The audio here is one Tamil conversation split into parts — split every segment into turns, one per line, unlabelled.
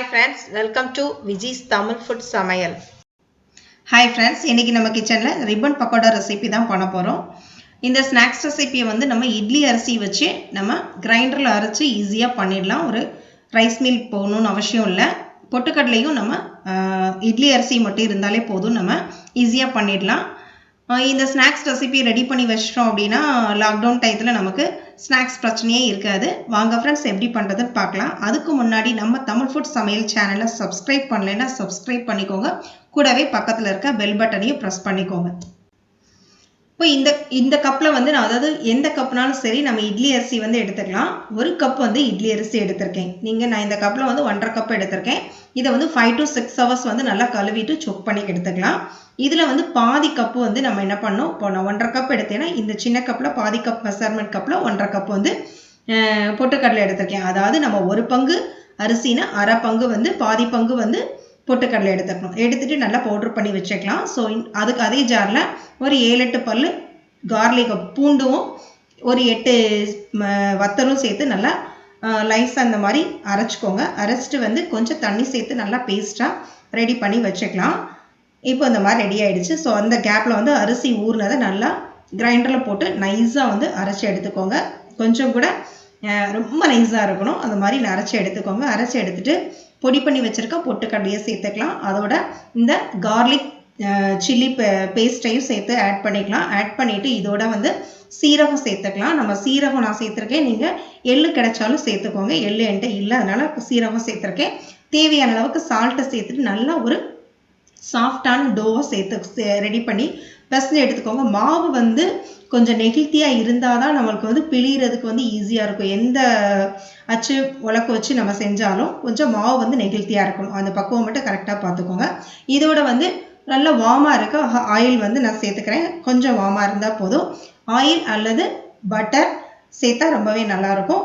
Hi friends welcome to Viji's Tamil food சமையல்
ஹாய் ஃப்ரெண்ட்ஸ் இன்றைக்கி நம்ம கிச்சனில் ரிப்பன் பக்கோடா ரெசிபி தான் பண்ண போகிறோம் இந்த ஸ்நாக்ஸ் ரெசிபியை வந்து நம்ம இட்லி அரிசி வச்சு நம்ம கிரைண்டரில் அரைச்சி ஈஸியாக பண்ணிடலாம். ஒரு ரைஸ் மில் போகணுன்னு அவசியம் இல்லை. பொட்டுக்கடலையும் நம்ம இட்லி அரிசி மட்டும் இருந்தாலே போதும். நம்ம ஈஸியாக பண்ணிடலாம். இந்த ஸ்நாக்ஸ் ரெசிபி ரெடி பண்ணி வச்சிட்டோம் அப்படின்னா லாக்டவுன் டயத்தில் நமக்கு ஸ்நாக்ஸ் பிரச்சனையே இருக்காது. வாங்க ஃப்ரெண்ட்ஸ் எப்படி பண்ணுறதுன்னு பார்க்கலாம். அதுக்கு முன்னாடி நம்ம தமிழ் ஃபுட் சமையல் சேனலை சப்ஸ்கிரைப் பண்ணலைன்னா சப்ஸ்கிரைப் பண்ணிக்கோங்க. கூடவே பக்கத்தில் இருக்க பெல் பட்டனையும் ப்ரெஸ் பண்ணிக்கோங்க. இப்போ இந்த இந்த கப்பில் வந்து நான் அதாவது எந்த கப்னாலும் சரி நம்ம இட்லி அரிசி வந்து எடுத்துக்கலாம். ஒரு கப் வந்து இட்லி அரிசி எடுத்திருக்கேன். நீங்கள் நான் இந்த கப்பில் வந்து ஒன்றரை கப் எடுத்திருக்கேன். இதை வந்து ஃபைவ் டு சிக்ஸ் ஹவர்ஸ் வந்து நல்லா கழுவிட்டு சொக் பண்ணி எடுத்துக்கலாம். இதில் வந்து பாதி கப்பு வந்து நம்ம என்ன பண்ணோம் இப்போ நான் ஒன்றரை கப் எடுத்தேன்னா இந்த சின்ன கப்பில் பாதி கப் மெஷர்மெண்ட் கப்பில் ஒன்றரை கப் வந்து பொட்டுக்கடலை எடுத்திருக்கேன். அதாவது நம்ம ஒரு பங்கு அரிசினா அரை பங்கு வந்து பாதி பங்கு வந்து பொட்டுக்கடலை எடுத்துக்கணும். எடுத்துட்டு நல்லா பவுட்ரு பண்ணி வச்சுக்கலாம். ஸோ அதுக்கு அதே ஜாரில் ஒரு ஏழு எட்டு பல் கார்லிக் பூண்டும் ஒரு எட்டு வத்தலும் சேர்த்து நல்லா லைஸ் அந்த மாதிரி அரைச்சிக்கோங்க. அரைச்சிட்டு வந்து கொஞ்சம் தண்ணி சேர்த்து நல்லா பேஸ்ட்டாக ரெடி பண்ணி வச்சுக்கலாம். இப்போ இந்த மாதிரி ரெடி ஆகிடுச்சு ஸோ அந்த கேப்பில் வந்து அரிசி ஊறினதை நல்லா கிரைண்டரில் போட்டு நைஸாக வந்து அரைச்சி எடுத்துக்கோங்க. கொஞ்சம் கூட ரொம்ப நைஸாக இருக்கணும். அந்த மாதிரி அரைச்சி எடுத்துக்கோங்க. அரைச்சி எடுத்துகிட்டு பொடி பண்ணி வச்சுருக்க பொட்டுக்கடலையை சேர்த்துக்கலாம். அதோட இந்த கார்லிக் சில்லி பேஸ்ட்டையும் சேர்த்து ஆட் பண்ணிக்கலாம். ஆட் பண்ணிவிட்டு இதோட வந்து சீரகம் சேர்த்துக்கலாம். நம்ம சீரகம் நான் சேர்த்துருக்கேன். நீங்கள் எள்ளு கிடைச்சாலும் சேர்த்துக்கோங்க. எள்ளு என்கிட்ட இல்லை. அதனால் சீரகம் சேர்த்துருக்கேன். தேவையான அளவுக்கு சால்ட்டை சேர்த்துட்டு நல்லா ஒரு சாஃப்டான டோவை சேர்த்து ரெடி பண்ணி பிசைஞ்சு எடுத்துக்கோங்க. மாவு வந்து கொஞ்சம் நெகிழ்த்தியாக இருந்தால் தான் நம்மளுக்கு வந்து பிழிகிறதுக்கு வந்து ஈஸியாக இருக்கும். எந்த அச்சு உலக்க வச்சு நம்ம செஞ்சாலும் கொஞ்சம் மாவு வந்து நெகிழ்த்தியாக இருக்கணும். அந்த பக்குவம் மட்டும் கரெக்டாக பார்த்துக்கோங்க. இதோட வந்து நல்ல வார்மாக இருக்க ஆயில் வந்து நான் சேர்த்துக்கிறேன். கொஞ்சம் வார்மாக இருந்தால் போதும். ஆயில் அல்லது பட்டர் சேர்த்தா ரொம்பவே நல்லாயிருக்கும்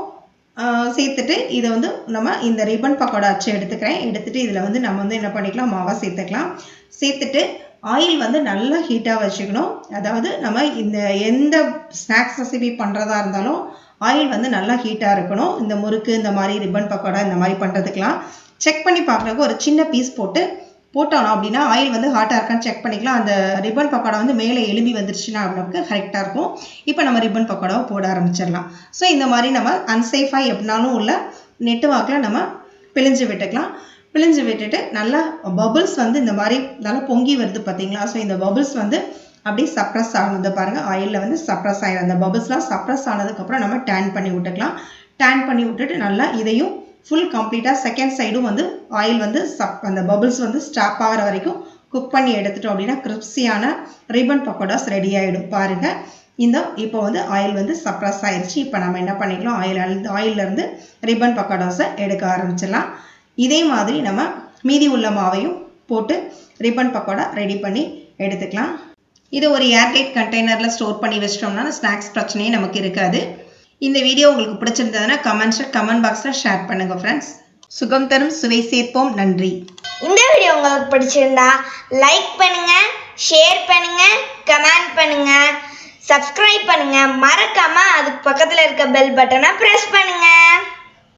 சேர்த்துட்டு இதை வந்து நம்ம இந்த ரிப்பன் பக்கோடா அச்சு எடுத்துக்கிறேன். எடுத்துகிட்டு இதில் வந்து நம்ம வந்து என்ன பண்ணிக்கலாம்? மாவை சேர்த்துக்கலாம். சேர்த்துட்டு ஆயில் வந்து நல்லா ஹீட்டாக வச்சுக்கணும். அதாவது நம்ம இந்த எந்த ஸ்நாக்ஸ் ரெசிபி பண்ணுறதா இருந்தாலும் ஆயில் வந்து நல்லா ஹீட்டாக இருக்கணும். இந்த முறுக்கு இந்த மாதிரி ரிப்பன் பக்கோடா இந்த மாதிரி பண்ணுறதுக்கெலாம் செக் பண்ணி பார்க்குறதுக்கு ஒரு சின்ன பீஸ் போட்டு போட்டோம் அப்படின்னா ஆயில் வந்து ஹாட்டாக இருக்கான்னு செக் பண்ணிக்கலாம். அந்த ரிப்பன் பக்கோடா வந்து மேலே எலும்பி வந்துருச்சுன்னா நமக்கு கரெக்டாக இருக்கும். இப்போ நம்ம ரிப்பன் பக்கோடாவை போட ஆரம்பிச்சிடலாம். ஸோ இந்த மாதிரி நம்ம அன்சேஃபாக எப்படினாலும் உள்ள நெட்டு வாக்கில் நம்ம பிழிஞ்சு விட்டுக்கலாம். பிழிஞ்சு விட்டுட்டு நல்லா பபுள்ஸ் வந்து இந்த மாதிரி நல்லா பொங்கி வருது பார்த்தீங்களா ஸோ இந்த பபுள்ஸ் வந்து அப்படியே சப்ரஸ் ஆனது பாருங்கள் ஆயிலில் வந்து சப்ரஸ் ஆகிடும் அந்த பபுள்ஸ்லாம் சப்ரஸ் ஆனதுக்கப்புறம் நம்ம டேன் பண்ணி விட்டுக்கலாம். டேன் பண்ணி விட்டுட்டு நல்லா இதையும் ஃபுல் கம்ப்ளீட்டாக செகண்ட் சைடும் வந்து ஆயில் வந்து சப் அந்த பபுள்ஸ் வந்து ஸ்டாப் ஆகிற வரைக்கும் குக் பண்ணி எடுத்துட்டோம் அப்படின்னா கிறிப்ஸியான ரிப்பன் பக்கோடாஸ் ரெடி ஆகிடும் பாருங்கள் இந்த இப்போ வந்து ஆயில் வந்து சப்ரஸ் ஆயிடுச்சு இப்போ நம்ம என்ன பண்ணிக்கலாம்? ஆயில் ஆயிலிருந்து ரிப்பன் பக்கோடாஸை எடுக்க ஆரம்பிச்சிடலாம். இதே மாதிரி நம்ம மீதி உள்ள மாவையும் போட்டு ரிப்பன் பக்கோடா ரெடி பண்ணி எடுத்துக்கலாம். இது ஒரு ஏர்டைட் கண்டெய்னரில் ஸ்டோர் பண்ணி வச்சிட்டோம்னா ஸ்நாக்ஸ் பிரச்சனையே நமக்கு இருக்காது. இந்த வீடியோ உங்களுக்கு பிடிச்சிருந்ததுன்னா கமெண்ட்ஸில் கமெண்ட் பாக்ஸில் ஷேர் பண்ணுங்கள் ஃப்ரெண்ட்ஸ் சுகம் தரும் சுவை சேர்ப்போம். நன்றி.
இந்த வீடியோ உங்களுக்கு பிடிச்சிருந்தா லைக் பண்ணுங்க ஷேர் பண்ணுங்க கமெண்ட் பண்ணுங்க சப்ஸ்கிரைப் பண்ணுங்க. மறக்காம அதுக்கு பக்கத்துல இருக்க பெல் பட்டனை பிரஸ் பண்ணுங்க.